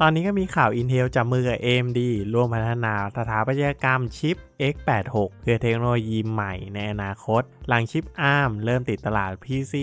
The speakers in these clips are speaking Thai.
ตอนนี้ก็มีข่าว Intel จับมือกับ AMD ร่วมพัฒนาสถาปัตยกรรมชิป X86 เพื่อเทคโนโลยีใหม่ในอนาคต หลังชิป ARM เริ่มติดตลาด PC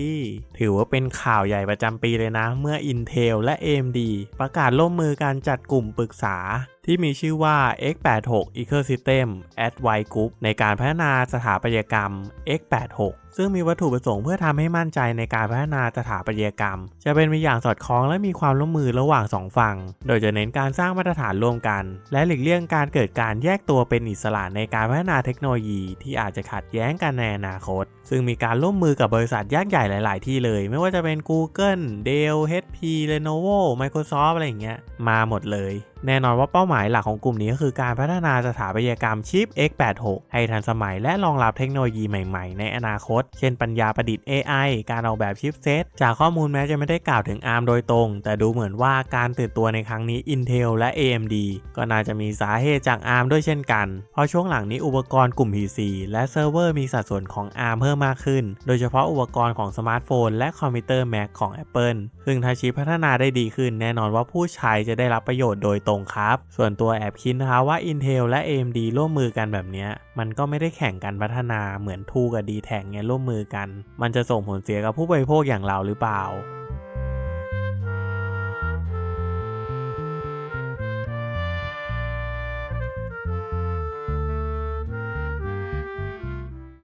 ถือว่าเป็นข่าวใหญ่ประจำปีเลยนะ เมื่อ Intel และ AMD ประกาศร่วมมือการจัดกลุ่มปรึกษา ที่มีชื่อว่า X86 Ecosystem Advice Group ในการพัฒนาสถาปัตยกรรม X86 ซึ่งมีวัตถุประสงค์เพื่อทำให้มั่นใจในการพัฒนาสถาปัตยกรรม จะเป็นไปอย่างสอดคล้องและมีความร่วมมือระหว่างสองฝั่ง โดยจะเน้นการสร้างมาตรฐานร่วมกัน และหลีกเลี่ยงการเกิดการแยกตัวเป็นอิสระในการพัฒนาเทคโนโลยี ที่อาจจะขัดแย้งกันในอนาคต ซึ่งมีการร่วมมือกับบริษัทยักษ์ใหญ่หลาย ๆ ที่เลย ไม่ว่าจะเป็น Google, Dell, HP, Lenovo, Microsoft อะไรอย่างเงี้ยมาหมดเลย แน่นอนว่าเป้าหมายหลักของกลุ่มนี้ก็คือการพัฒนาสถาปัตยกรรมชิป X86 ให้ทันสมัยและรองรับเทคโนโลยีใหม่ๆ ในอนาคต เช่นปัญญาประดิษฐ์ AI การออกแบบชิปเซตจากข้อมูลแม้จะไม่ได้กล่าวถึง ARM โดยตรง แต่ดูเหมือนว่าการตื่นตัวในครั้งนี้ Intel และ AMD ก็น่าจะมีสาเหตุจาก ARM ด้วยเช่นกัน เพราะช่วงหลังนี้อุปกรณ์กลุ่ม PC และเซิร์ฟเวอร์มีสัดส่วนของ ARM เพิ่มมากขึ้น โดยเฉพาะอุปกรณ์ของสมาร์ทโฟน และคอมพิวเตอร์ Mac ของ Apple ซึ่งถ้าชิปพัฒนาได้ดีขึ้น แน่นอนว่าผู้ใช้จะได้รับประโยชน์โดยตรงครับ ส่วนตัวแอบคิดนะคะว่า Intel และ AMD ร่วมมือกันแบบนี้มันก็ไม่ได้แข่งกันพัฒนาเหมือนทูกับ d t แทเนี่ยร่วมมือกัน มันจะส่งผลเสียกับผู้บริโภคอย่างเราหรือเปล่า